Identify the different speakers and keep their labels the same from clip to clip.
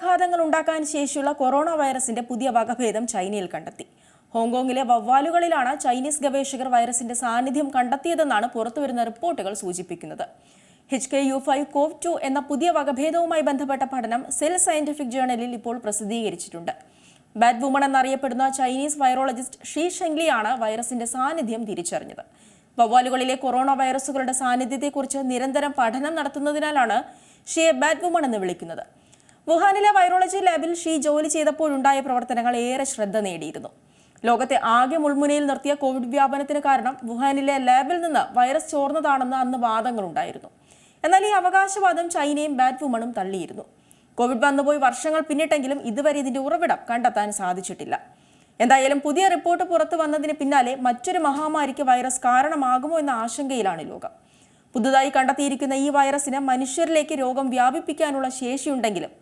Speaker 1: പ്രത്യാഘാതങ്ങൾ ഉണ്ടാക്കാൻ ശേഷിയുള്ള കൊറോണ വൈറസിന്റെ പുതിയ വകഭേദം ചൈനയിൽ കണ്ടെത്തി. ഹോങ്കോങ്ങിലെ വവ്വാലുകളിലാണ് ചൈനീസ് ഗവേഷകർ വൈറസിന്റെ സാന്നിധ്യം കണ്ടെത്തിയതെന്നാണ് പുറത്തുവരുന്ന റിപ്പോർട്ടുകൾ സൂചിപ്പിക്കുന്നത്. H K U five CoV two എന്ന പുതിയ വകഭേദവുമായി ബന്ധപ്പെട്ട പഠനം സെൽ സയന്റിഫിക് ജേണലിൽ ഇപ്പോൾ പ്രസിദ്ധീകരിച്ചിട്ടുണ്ട്. ബാറ്റ് വുമൺ എന്നറിയപ്പെടുന്ന ചൈനീസ് വൈറോളജിസ്റ്റ് ഷീ ഷെങ്ലിയാണ് വൈറസിന്റെ സാന്നിധ്യം തിരിച്ചറിഞ്ഞത്. വവ്വാലുകളിലെ കൊറോണ വൈറസുകളുടെ സാന്നിധ്യത്തെക്കുറിച്ച് നിരന്തരം പഠനം നടത്തുന്നതിനാലാണ് ഷിയെ ബാറ്റ് വുമൺ എന്ന് വിളിക്കുന്നത്. വുഹാനിലെ വൈറോളജി ലാബിൽ ഷീ ജോലി ചെയ്തപ്പോഴുണ്ടായ പ്രവർത്തനങ്ങൾ ഏറെ ശ്രദ്ധ നേടിയിരുന്നു. ലോകത്തെ ആകെ മുൾമുനയിൽ നിർത്തിയ കോവിഡ് വ്യാപനത്തിന് കാരണം വുഹാനിലെ ലാബിൽ നിന്ന് വൈറസ് ചോർന്നതാണെന്ന് അന്ന് വാദങ്ങളുണ്ടായിരുന്നു. എന്നാൽ ഈ അവകാശവാദം ചൈനയും ബാറ്റ് വുമണും തള്ളിയിരുന്നു. കോവിഡ് വന്നുപോയി വർഷങ്ങൾ പിന്നിട്ടെങ്കിലും ഇതുവരെ ഇതിന്റെ ഉറവിടം കണ്ടെത്താൻ സാധിച്ചിട്ടില്ല. എന്തായാലും പുതിയ റിപ്പോർട്ട് പുറത്തു വന്നതിന് പിന്നാലെ മറ്റൊരു മഹാമാരിക്ക് വൈറസ് കാരണമാകുമോ എന്ന ആശങ്കയിലാണ് ലോകം. പുതുതായി കണ്ടെത്തിയിരിക്കുന്ന ഈ വൈറസിന് മനുഷ്യരിലേക്ക് രോഗം വ്യാപിപ്പിക്കാനുള്ള ശേഷിയുണ്ടെങ്കിലും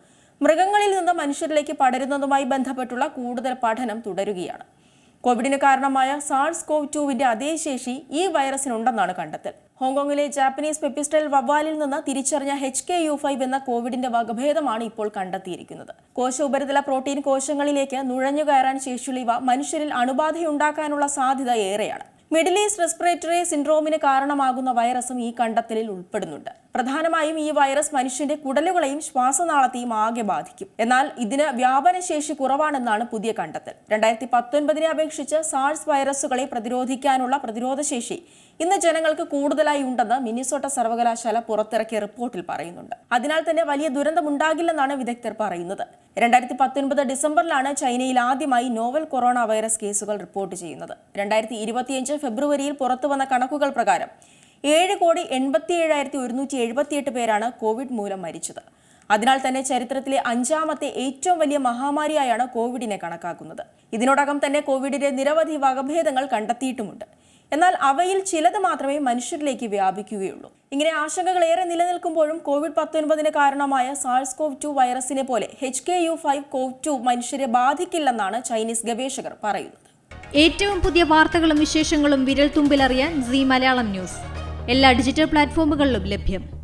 Speaker 1: മൃഗങ്ങളിൽ നിന്ന് മനുഷ്യരിലേക്ക് പടരുന്നതുമായി ബന്ധപ്പെട്ടുള്ള കൂടുതൽ പഠനം തുടരുകയാണ്. കോവിഡിന് കാരണമായ സാൾസ് കോവ് ടുവിന്റെ അതേ ശേഷി ഈ വൈറസിനുണ്ടെന്നാണ് കണ്ടെത്തൽ. ഹോങ്കോങ്ങിലെ ജാപ്പനീസ് പെപ്പിസ്റ്റൽ വവ്വാലിൽ നിന്ന് തിരിച്ചറിഞ്ഞ എച്ച് കെ യു ഫൈവ് എന്ന കോവിഡിന്റെ വകഭേദമാണ് ഇപ്പോൾ കണ്ടെത്തിയിരിക്കുന്നത്. കോശ ഉപരിതല പ്രോട്ടീൻ കോശങ്ങളിലേക്ക് നുഴഞ്ഞുകയറാൻ ശേഷിയുള്ള ഇവ മനുഷ്യരിൽ അണുബാധയുണ്ടാക്കാനുള്ള സാധ്യത ഏറെയാണ്. മിഡിൽ ഈസ്റ്റ് റെസ്പിറേറ്ററി സിൻഡ്രോമിന് കാരണമാകുന്ന വൈറസും ഈ കണ്ടെത്തലിൽ ഉൾപ്പെടുന്നുണ്ട്. പ്രധാനമായും ഈ വൈറസ് മനുഷ്യന്റെ കുടലുകളെയും ശ്വാസനാളത്തെയും ആകെ ബാധിക്കും. എന്നാൽ ഇതിന് വ്യാപനശേഷി കുറവാണെന്നാണ് പുതിയ കണ്ടെത്തൽ. രണ്ടായിരത്തി പത്തൊൻപതിനെ അപേക്ഷിച്ച് സാൾസ് വൈറസുകളെ പ്രതിരോധിക്കാനുള്ള പ്രതിരോധശേഷി ഇന്ന് ജനങ്ങൾക്ക് കൂടുതലായി ഉണ്ടെന്ന് മിനിസോട്ട സർവകലാശാല പുറത്തിറക്കിയ റിപ്പോർട്ടിൽ പറയുന്നുണ്ട്. അതിനാൽ തന്നെ വലിയ ദുരന്തമുണ്ടാകില്ലെന്നാണ് വിദഗ്ധർ പറയുന്നത്. രണ്ടായിരത്തി പത്തൊൻപത് ഡിസംബറിലാണ് ചൈനയിൽ ആദ്യമായി നോവൽ കൊറോണ വൈറസ് കേസുകൾ റിപ്പോർട്ട് ചെയ്യുന്നത്. രണ്ടായിരത്തി ഇരുപത്തിയഞ്ച് ഫെബ്രുവരിയിൽ പുറത്തുവന്ന കണക്കുകൾ പ്രകാരം ഏഴ് കോടി എൺപത്തി ഏഴായിരത്തി ഒരുന്നൂറ്റി എഴുപത്തിയെട്ട് പേരാണ് കോവിഡ് മൂലം മരിച്ചത്. അതിനാൽ തന്നെ ചരിത്രത്തിലെ അഞ്ചാമത്തെ ഏറ്റവും വലിയ മഹാമാരിയായാണ് കോവിഡിനെ കണക്കാക്കുന്നത്. ഇതിനോടകം തന്നെ കോവിഡിന്റെ നിരവധി വകഭേദങ്ങൾ കണ്ടെത്തിയിട്ടുമുണ്ട്. എന്നാൽ അവയിൽ ചിലത് മാത്രമേ മനുഷ്യരിലേക്ക് വ്യാപിക്കുകയുള്ളൂ. ഇങ്ങനെ ആശങ്കകൾ ഏറെ നിലനിൽക്കുമ്പോഴും കോവിഡ് പത്തൊൻപതിന് കാരണമായ സാൾസ് കോവ് ടു വൈറസിനെ പോലെ H K U five CoV two മനുഷ്യരെ ബാധിക്കില്ലെന്നാണ് ചൈനീസ് ഗവേഷകർ പറയുന്നത്.
Speaker 2: ഏറ്റവും പുതിയ വാർത്തകളും വിശേഷങ്ങളും വിരൽ തുമ്പിലറിയാൻ സി മലയാളം ന്യൂസ്. എല്ലാ ഡിജിറ്റൽ പ്ലാറ്റ്ഫോമുകളിലും ലഭ്യം.